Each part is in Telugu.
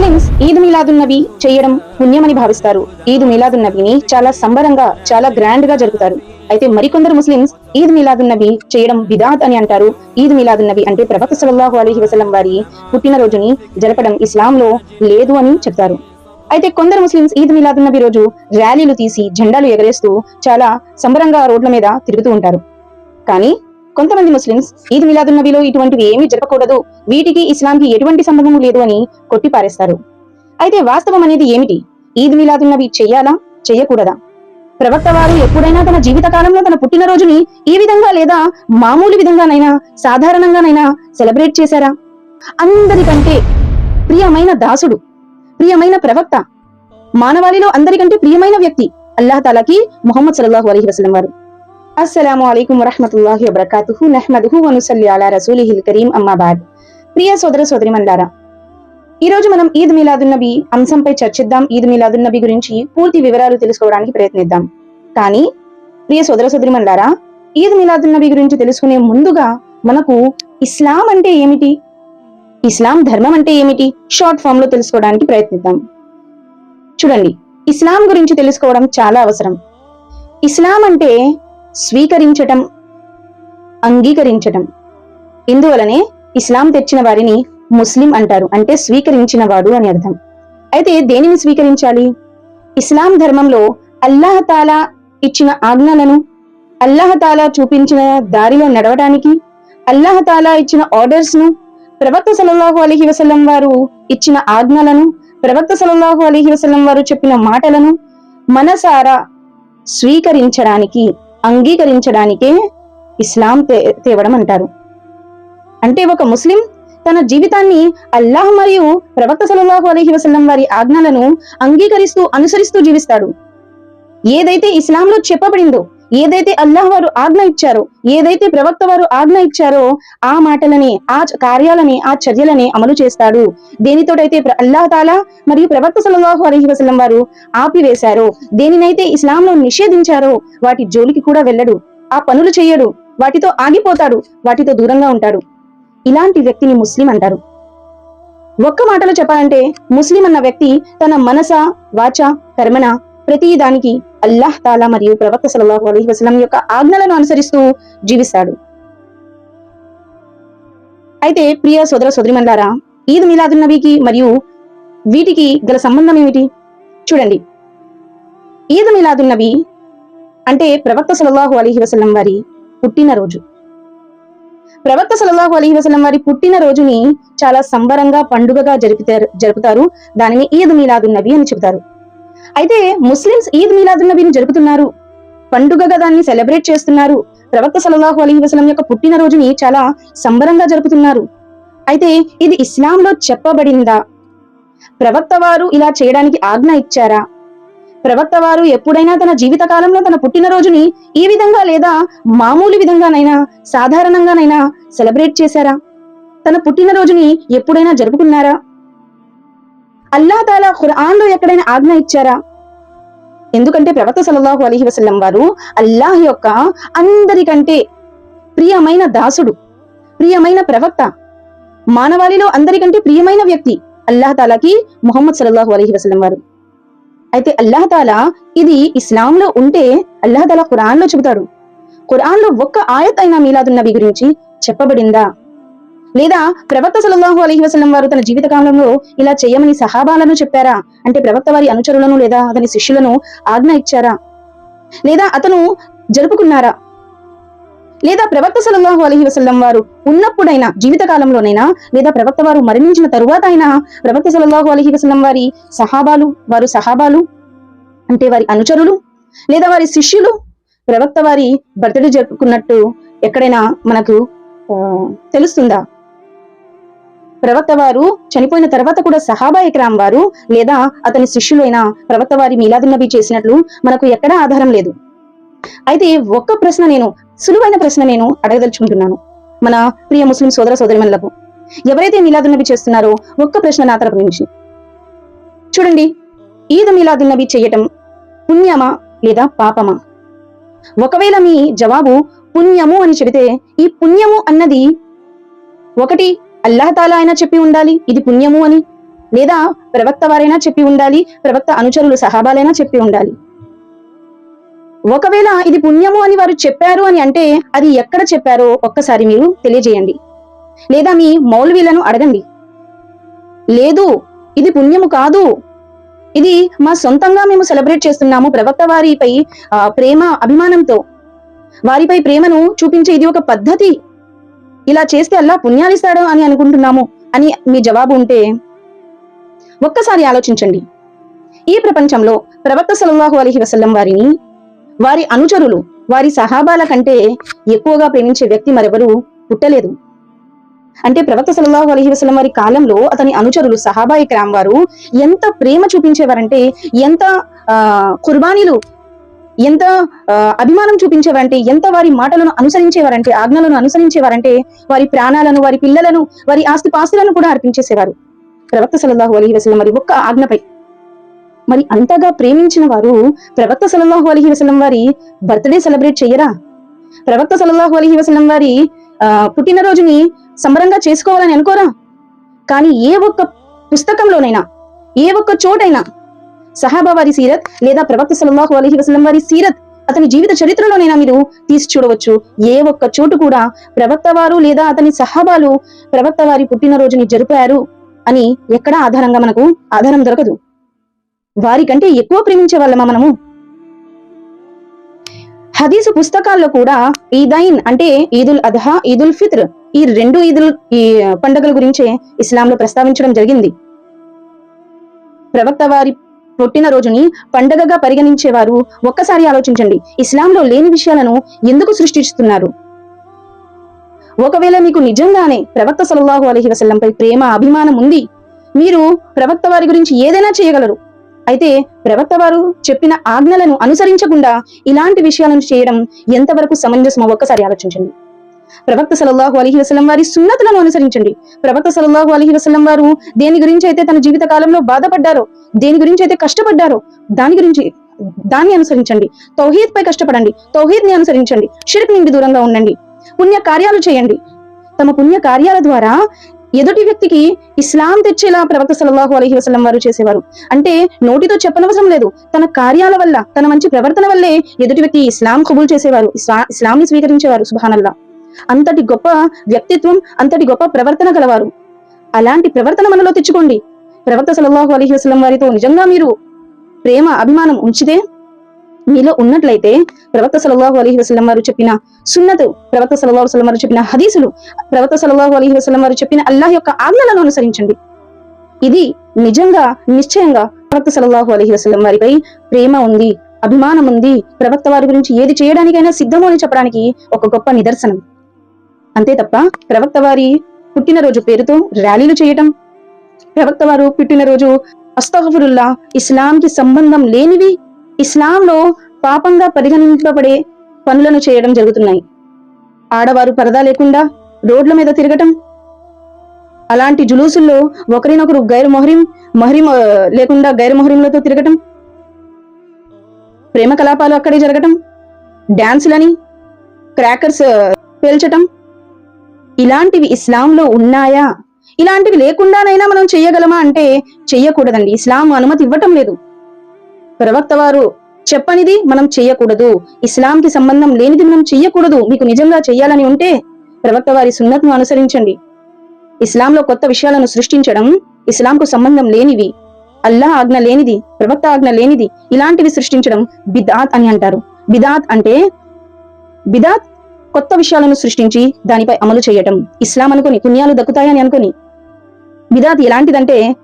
ముస్లింస్ ఈద్ మిలాదున్నవి చేయడం పుణ్యమని భావిస్తారు. ఈద్ మిలాదున్నవిని చాలా సంబరంగా చాలా గ్రాండ్గా జరుపుతారు. అయితే మరికొందరు ముస్లిమ్స్ ఈద్ మిలాదున్నవి చేయడం బిదాత్ అని అంటారు. ఈద్ మిలాదున్నవి అంటే ప్రవక్త సల్లల్లాహు అలీహి వసలం వారి పుట్టినరోజుని జరపడం ఇస్లాంలో లేదు అని చెప్తారు. అయితే కొందరు ముస్లింస్ ఈద్ మిలాదున్నవి రోజు ర్యాలీలు తీసి జెండాలు ఎగరేస్తూ చాలా సంబరంగా రోడ్ల మీద తిరుగుతూ ఉంటారు. కానీ కొంతమంది ముస్లిమ్స్ ఈద్ మిలాదున్ నబీలో ఇటువంటివి ఏమీ జరపకూడదు. వీటికి ఇస్లాంకి ఎటువంటి సంబంధం లేదు అని కొట్టిపారేస్తారు. అయితే వాస్తవం అనేది ఏమిటి? ఈద్ మిలాదున్ నబీ చెయ్యాలా చెయ్యకూడదా ప్రవక్త వారు ఎప్పుడైనా తన జీవిత కాలంలో తన పుట్టినరోజుని ఈ విధంగా లేదా మామూలు విధంగానైనా సాధారణంగానైనా సెలబ్రేట్ చేశారా? అందరికంటే ప్రియమైన దాసుడు ప్రియమైన ప్రవక్త మానవాళిలో అందరికంటే ప్రియమైన వ్యక్తి అల్లాహ్ తాలాకి ముహమ్మద్ సల్లాహు అలహి వసలం వారు. అస్సలం అలైకుం వరహమతుల్లాహి వబర్కాతుహు నెహ్మదుహు వనుసల్లి అలా రసూలిహిల్ కరీం అమ్మాబాద్ ప్రియ సోదర సోదరి మండారా ఈరోజు మనం ఈద్ మిలాదున్నబి అంశంపై చర్చిద్దాం. ఈద్ మిలాదున్నబి గురించి పూర్తి వివరాలు తెలుసుకోవడానికి ప్రయత్నిద్దాం. కానీ ప్రియ సోదర సోదరి మండారా ఈద్ మిలాదున్నబి గురించి తెలుసుకునే ముందుగా మనకు ఇస్లాం అంటే ఏమిటి? ఇస్లాం ధర్మం అంటే ఏమిటి? షార్ట్ ఫామ్లో తెలుసుకోవడానికి ప్రయత్నిద్దాం. చూడండి ఇస్లాం గురించి తెలుసుకోవడం చాలా అవసరం. ఇస్లాం అంటే స్వీకరించటం అంగీకరించటం. ఇందువలనే ఇస్లాం తెచ్చిన వారిని ముస్లిం అంటారు అంటే స్వీకరించిన వాడు అని అర్థం. అయితే దేనిని స్వీకరించాలి? ఇస్లాం ధర్మంలో అల్లాహతాలా ఇచ్చిన ఆజ్ఞలను అల్లాహతాలా చూపించిన దారిలో నడవడానికి అల్లాహతాలా ఇచ్చిన ఆర్డర్స్ను ప్రవక్త సలల్లాహు అలీహి వసలం వారు ఇచ్చిన ఆజ్ఞలను ప్రవక్త సలల్లాహు అలీహి వసలం వారు చెప్పిన మాటలను మనసారా స్వీకరించడానికి అంగీకరించడానికే ఇస్లాం తే- తేవడం అంటారు. అంటే ఒక ముస్లిం తన జీవితాన్ని అల్లాహ్ మరియు ప్రవక్త సల్లల్లాహు అలహి వసల్లం వారి ఆజ్ఞలను అంగీకరిస్తూ అనుసరిస్తూ జీవిస్తాడు. ఏదైతే ఇస్లాంలో చెప్పబడిందో ఏదైతే అల్లాహ్ వారు ఆజ్ఞ ఇచ్చారో ఏదైతే ప్రవక్త వారు ఆజ్ఞ ఇచ్చారో ఆ మాటలని ఆ కార్యాలని ఆ చర్యలని అమలు చేస్తాడు. దేనితోటైతే అల్లాహ్ తాలా మరియు ప్రవక్త సల్లల్లాహు అలహి వసలం వారు ఆపివేశారో దేనినైతే ఇస్లాంలో నిషేధించారో వాటి జోలికి కూడా వెళ్ళడు. ఆ పనులు చేయడు వాటితో ఆగిపోతాడు. వాటితో దూరంగా ఉంటాడు. ఇలాంటి వ్యక్తిని ముస్లిం అంటారు. ఒక్క మాటలో చెప్పాలంటే ముస్లిం అన్న వ్యక్తి తన మనస వాచ కర్మన ప్రతి దానికి అల్లాహ్ తాలా మరియు ప్రవక్త సల్లల్లాహు అలీ వసలం యొక్క ఆజ్ఞలను అనుసరిస్తూ జీవిస్తాడు. అయితే ప్రియ సోదర సోదరిమందారా ఈద్ మిలాదు నబీకి మరియు వీటికి గల సంబంధం ఏమిటి? చూడండి. ఈద్ మిలాదు నబీ అంటే ప్రవక్త సల్లల్లాహు అలైహి వసలం వారి పుట్టినరోజు. ప్రవక్త సల్లల్లాహు అలీ వసలం వారి పుట్టినరోజుని చాలా సంబరంగా పండుగగా జరుపుతారు జరుపుతారు. దానిని ఈద్ మిలాదున్ నబీ అని చెబుతారు. అయితే ముస్లిమ్స్ ఈద్ మిలాదున్ నబీని జరుపుతున్నారు. పండుగగా దాన్ని సెలబ్రేట్ చేస్తున్నారు. ప్రవక్త సల్లల్లాహు అలీ వసలం యొక్క పుట్టినరోజుని చాలా సంబరంగా జరుపుతున్నారు. అయితే ఇది ఇస్లాంలో చెప్పబడిందా? ప్రవక్త వారు ఇలా చేయడానికి ఆజ్ఞ ఇచ్చారా? ప్రవక్త వారు ఎప్పుడైనా తన జీవిత కాలంలో తన పుట్టినరోజుని ఈ విధంగా లేదా మామూలు విధంగానైనా సాధారణంగానైనా సెలబ్రేట్ చేశారా? తన పుట్టినరోజుని ఎప్పుడైనా జరుపుకున్నారా? అల్లా తాలా ఖురాన్లో ఎక్కడైనా ఆజ్ఞ ఇచ్చారా? ఎందుకంటే ప్రవక్త సల్లల్లాహు అలైహి వసల్లం వారు అల్లాహ్ యొక్క అందరికంటే ప్రియమైన దాసుడు ప్రియమైన ప్రవక్త మానవాళిలో అందరికంటే ప్రియమైన వ్యక్తి అల్లాహ్ తాలాకి ముహమ్మద్ సల్లల్లాహు అలహి వసల్లం వారు. అయితే అల్లాహ్ తాలా ఇది ఇస్లాంలో ఉంటే అల్లాహ్ తాలా ఖురాన్లో చెబుతాడు. ఖురాన్లో ఒక్క ఆయత్ అయినా మీలాదున్నవి గురించి చెప్పబడిందా? లేదా ప్రవక్త సలహు అలైహి వసలం వారు తన జీవిత కాలంలో ఇలా చేయమని సహాబాలను చెప్పారా? అంటే ప్రవక్త వారి అనుచరులను లేదా అతని శిష్యులను ఆజ్ఞ ఇచ్చారా? లేదా అతను జరుపుకున్నారా? లేదా ప్రవక్త సలహు అలహి వసల్లం వారు ఉన్నప్పుడైనా జీవిత కాలంలోనైనా లేదా ప్రవక్త వారు మరణించిన తరువాత అయినా ప్రవక్త సలల్లాహు అలహి వసల్లం వారి సహాబాలు వారు సహాబాలు అంటే వారి అనుచరులు లేదా వారి శిష్యులు ప్రవక్త వారి బర్త్డే జరుపుకున్నట్టు ఎక్కడైనా మనకు ఆ, తెలుస్తుందా? ప్రవక్త వారు చనిపోయిన తర్వాత కూడా సహాబా ఇక్రామ్ వారు లేదా అతని శిష్యులైన ప్రవక్త వారి మీలాదున్ నబీ చేసినట్లు మనకు ఎక్కడా ఆధారం లేదు. అయితే ఒక్క ప్రశ్న నేను సులువైన ప్రశ్న నేను అడగదలుచుకుంటున్నాను. మన ప్రియ ముస్లిం సోదర సోదరిమణులకు ఎవరైతే మీలాదున్నబి చేస్తున్నారో ఒక్క ప్రశ్న నా తరపు నుంచి. చూడండి ఈద్ మీలాదున్నబి చేయటం పుణ్యమా లేదా పాపమా? ఒకవేళ మీ జవాబు పుణ్యము అని చెబితే ఈ పుణ్యము అన్నది ఒకటి అల్లాహతాలా అయినా చెప్పి ఉండాలి ఇది పుణ్యము అని. లేదా ప్రవక్త వారైనా చెప్పి ఉండాలి ప్రవక్త అనుచరులు సహాబాలైనా చెప్పి ఉండాలి. ఒకవేళ ఇది పుణ్యము అని వారు చెప్పారు అని అంటే అది ఎక్కడ చెప్పారో ఒక్కసారి మీరు తెలియజేయండి. లేదా మీ మౌలవీలను అడగండి. లేదు ఇది పుణ్యము కాదు. ఇది మా సొంతంగా మేము సెలబ్రేట్ చేస్తున్నాము ప్రవక్త వారిపై ప్రేమ అభిమానంతో. వారిపై ప్రేమను చూపించే ఇది ఒక పద్ధతి. ఇలా చేస్తే అల్లా పుణ్యాలిస్తాడు అని అనుకుంటున్నాము అని మీ జవాబు ఉంటే ఒక్కసారి ఆలోచించండి. ఈ ప్రపంచంలో ప్రవక్త సల్లల్లాహు అలహి వసల్లం వారిని వారి అనుచరులు వారి సహాబాల కంటే ఎక్కువగా ప్రేమించే వ్యక్తి మరెవరు పుట్టలేదు. అంటే ప్రవక్త సల్లల్లాహు అలహి వసలం వారి కాలంలో అతని అనుచరులు సహాబాయి క్రామ్ వారు ఎంత ప్రేమ చూపించేవారంటే ఎంత ఆ కుర్బానీలు ఎంత అభిమానం చూపించేవారంటే ఎంత వారి మాటలను అనుసరించేవారంటే ఆజ్ఞలను అనుసరించేవారంటే వారి ప్రాణాలను వారి పిల్లలను వారి ఆస్తి పాస్తులను కూడా అర్పించేసేవారు. ప్రవక్త సలల్లాహు అలైహి వసలం మరి ఒక్క ఆజ్ఞపై. మరి అంతగా ప్రేమించిన వారు ప్రవక్త సలల్లాహు అలైహి వసలం వారి బర్త్డే సెలబ్రేట్ చెయ్యరా ప్రవక్త సలల్లాహు అలైహి వసలం వారి ఆ, పుట్టినరోజుని సంబరంగా చేసుకోవాలని అనుకోరా? కానీ ఏ ఒక్క పుస్తకంలోనైనా ఏ ఒక్క చోటైనా సహాబా వారి సీరత్ లేదా ప్రవక్త సల్లల్లాహు అలహి వసలం వారి సీరత్ అతని జీవిత చరిత్రలోనైనా మీరు తీసి చూడవచ్చు ఏ ఒక్క చోటు కూడా ప్రవక్త వారు లేదా అతని సహాబాలు ప్రవక్త వారి పుట్టినరోజుని జరిపారు అని ఎక్కడ ఆధారంగా మనకు ఆధారం దొరకదు. వారి కంటే ఎక్కువ ప్రేమించే వాళ్ళమా మనము? హదీసు పుస్తకాల్లో కూడా ఈదైన్ అంటే ఈదుల్ అధహా ఈదుల్ ఫిత్ర్ ఈ రెండు ఈదుల్ ఈ పండుగల గురించే ఇస్లాంలో ప్రస్తావించడం జరిగింది. ప్రవక్త వారి పుట్టినరోజుని పండగగా పరిగణించేవారు ఒక్కసారి ఆలోచించండి. ఇస్లాంలో లేని విషయాలను ఎందుకు సృష్టిస్తున్నారు? ఒకవేళ మీకు నిజంగానే ప్రవక్త సల్లల్లాహు అలహి వసల్లంపై ప్రేమ అభిమానం ఉంది మీరు ప్రవక్త వారి గురించి ఏదైనా చేయగలరు. అయితే ప్రవక్త వారు చెప్పిన ఆజ్ఞలను అనుసరించకుండా ఇలాంటి విషయాలను చేయడం ఎంతవరకు సమంజసమో ఒక్కసారి ఆలోచించండి. ప్రవక్త సలల్లాహు అలీహి వసలం వారి సున్నతులను అనుసరించండి. ప్రవక్త సలల్లాహు అలీహి వసలం వారు దేని గురించి అయితే తన జీవిత కాలంలో బాధపడ్డారో దేని గురించి అయితే కష్టపడ్డారో దాని గురించి దాన్ని అనుసరించండి. తౌహీద్ పై కష్టపడండి. తౌహీద్ని అనుసరించండి. షిర్క్ నుండి దూరంగా ఉండండి. పుణ్య కార్యాలు చేయండి. తమ పుణ్య కార్యాల ద్వారా ఎదుటి వ్యక్తికి ఇస్లాం తెచ్చేలా ప్రవక్త సలల్లాహు అలహి వసలం వారు చేసేవారు. అంటే నోటితో చెప్పనవసరం లేదు. తన కార్యాల వల్ల తన మంచి ప్రవర్తన వల్లే ఎదుటి వ్యక్తి ఇస్లాం కబూల్ చేసేవారు ఇస్లా- ఇస్లాంని స్వీకరించేవారు. సుభానల్లా. అంతటి గొప్ప వ్యక్తిత్వం అంతటి గొప్ప ప్రవర్తన గలవారు. అలాంటి ప్రవర్తన మనలో తెచ్చుకోండి. ప్రవక్త సల్లల్లాహు అలీ వసలం వారితో నిజంగా మీరు ప్రేమ అభిమానం ఉంచితే మీలో ఉన్నట్లయితే ప్రవక్త సల్లల్లాహు అలీ వసలం వారు చెప్పిన సున్నతు ప్రవక్త సల్లల్లాహు వసలం వారు చెప్పిన హదీసులు ప్రవక్త సల్లల్లాహు అలీ వసలం వారు చెప్పిన అల్లాహ్ యొక్క ఆజ్ఞలను అనుసరించండి. ఇది నిజంగా నిశ్చయంగా ప్రవక్త సల్లల్లాహు అలీ వసలం వారిపై ప్రేమ ఉంది అభిమానం ఉంది. ప్రవక్త వారి గురించి ఏది చేయడానికైనా సిద్ధము అని చెప్పడానికి ఒక గొప్ప నిదర్శనం. అంతే తప్ప ప్రవక్త వారి పుట్టినరోజు పేరుతో ర్యాలీలు చేయటం ప్రవక్త వారు పుట్టినరోజు అస్తగఫురుల్లా ఇస్లాంకి సంబంధం లేనివి ఇస్లాంలో పాపంగా పరిగణింపబడే పనులను చేయడం జరుగుతున్నాయి. ఆడవారు పరదా లేకుండా రోడ్ల మీద తిరగటం అలాంటి జులూసుల్లో ఒకరినొకరు గైర్ మొహరిం మహరిం లేకుండా గైర్ మొహరింలతో తిరగటం ప్రేమ కలాపాలు అక్కడే జరగటం డాన్సులని క్రాకర్స్ పేల్చటం ఇలాంటివి ఇస్లాంలో ఉన్నాయా? ఇలాంటివి లేకుండానైనా మనం చెయ్యగలమా అంటే చెయ్యకూడదండి ఇస్లాం అనుమతి ఇవ్వటం లేదు. ప్రవక్త వారు చెప్పనిది మనం చెయ్యకూడదు ఇస్లాంకి సంబంధం లేనిది మనం చెయ్యకూడదు మీకు నిజంగా చెయ్యాలని ఉంటే ప్రవక్త వారి సున్నత్ను అనుసరించండి. ఇస్లాంలో కొత్త విషయాలను సృష్టించడం ఇస్లాంకు సంబంధం లేనివి అల్లా ఆజ్ఞ లేనిది ప్రవక్త ఆజ్ఞ లేనిది ఇలాంటివి సృష్టించడం బిదాత్ అని అంటారు. బిదాత్ అంటే బిదాత్ కొత్త విషయాలను సృష్టించి దానిపై అమలు చేయటం. ఇస్లాం అనుకుని పుణ్యాలు దక్కుతాయని అనుకుని. బిదాత్ ఎలాంటిదంటే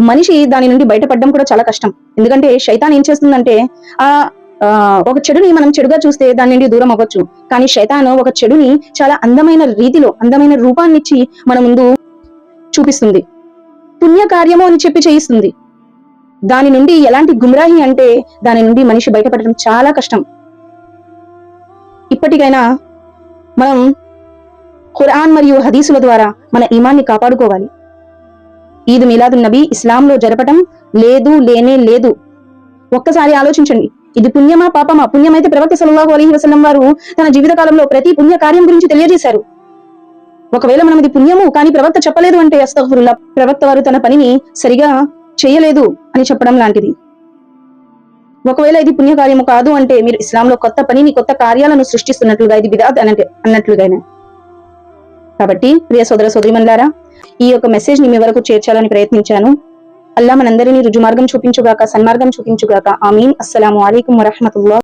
మనిషి దాని నుండి బయటపడడం కూడా చాలా కష్టం. ఎందుకంటే శైతాన్ ఏం చేస్తుందంటే ఆ ఒక చెడుని మనం చెడుగా చూస్తే దాని నుండి దూరం అవ్వచ్చు. కానీ శైతాను ఒక చెడుని చాలా అందమైన రీతిలో అందమైన రూపాన్నిచ్చి మన ముందు చూపిస్తుంది. పుణ్య కార్యము అని చెప్పి చేయిస్తుంది. దాని నుండి ఎలాంటి గుమ్రాహి అంటే దాని నుండి మనిషి బయటపడడం చాలా కష్టం. ఇప్పటికైనా మనం ఖురాన్ మరియు హదీసుల ద్వారా మన ఈమాన్ని కాపాడుకోవాలి. ఈద్ మిలాదు నబీ ఇస్లాంలో జరపటం లేదు లేనే లేదు. ఒక్కసారి ఆలోచించండి. ఇది పుణ్యమా పాపమా? పుణ్యమైతే ప్రవక్త సల్లల్లాహు అలీ వసలం వారు తన జీవిత కాలంలో ప్రతి పుణ్య కార్యం గురించి తెలియజేశారు. ఒకవేళ మనం ఇది పుణ్యము కానీ ప్రవక్త చెప్పలేదు అంటే అస్తఫరుల్లా ప్రవక్త వారు తన పనిని సరిగా చేయలేదు అని చెప్పడం లాంటిది. ఒకవేళ ఇది పుణ్యకార్యము కాదు అంటే మీరు ఇస్లాంలో కొత్త పనిని కొత్త కార్యాలను సృష్టిస్తున్నట్లుగా ఇది బిదాత్ అనంటే అన్నట్లుగానే. కాబట్టి ప్రియ సోదర సోదరిమన్లారా ఈ యొక్క మెసేజ్ని మీ వరకు చేర్చాలని ప్రయత్నించాను. అల్లా మనందరినీ రుజుమార్గం చూపించుగాక సన్మార్గం చూపించుగాక. ఆమీన్. అస్సలాము అలైకుం వరహమతుల్లా